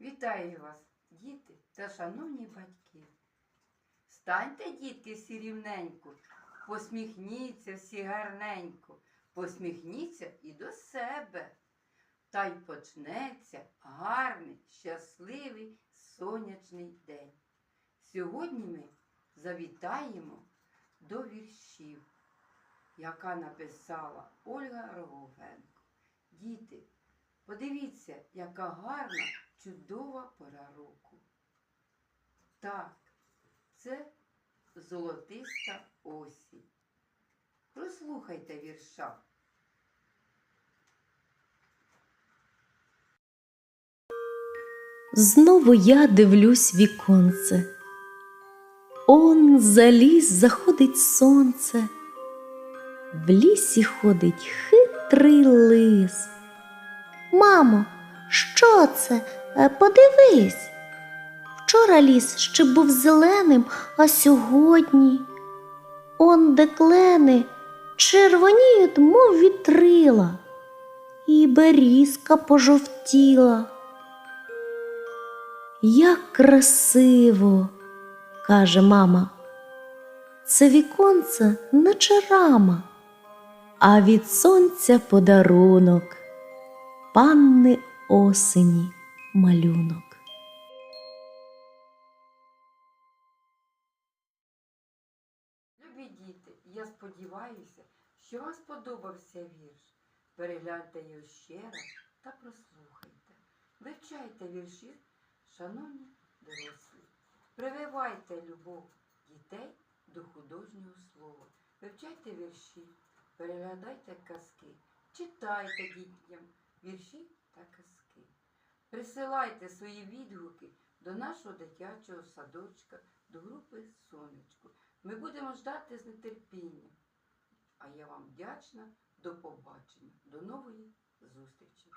Вітаю вас, діти та шановні батьки. Станьте, дітки, всі рівненько, посміхніться всі гарненько, посміхніться і до себе. Та й почнеться гарний, щасливий сонячний день. Сьогодні ми завітаємо до віршів, яка написала Ольга Роговенко. Діти, подивіться, яка гарна, чудова пора року. Так, це золотиста осінь. Прослухайте вірша. Знову я дивлюсь віконце. Он за ліс заходить сонце, в лісі ходить хитрий лис. Мамо, що це? Е, Подивись. Вчора ліс ще був зеленим, а сьогодні он де клени червоніють, мов вітрила, і берізка пожовтіла. Як красиво, каже мама. Це віконце наче рама, а від сонця подарунок, панни осені малюнок. Любі діти, я сподіваюся, що вам сподобався вірш. Перегляньте його ще раз та прослухайте. Вивчайте вірші, шановні дорослі. Прививайте любов дітей до художнього слова. Вивчайте вірші, переглядайте казки, читайте дітям вірші. Присилайте свої відгуки до нашого дитячого садочка, до групи Сонечко. Ми будемо ждати з нетерпінням. А я вам вдячна. До побачення. До нової зустрічі.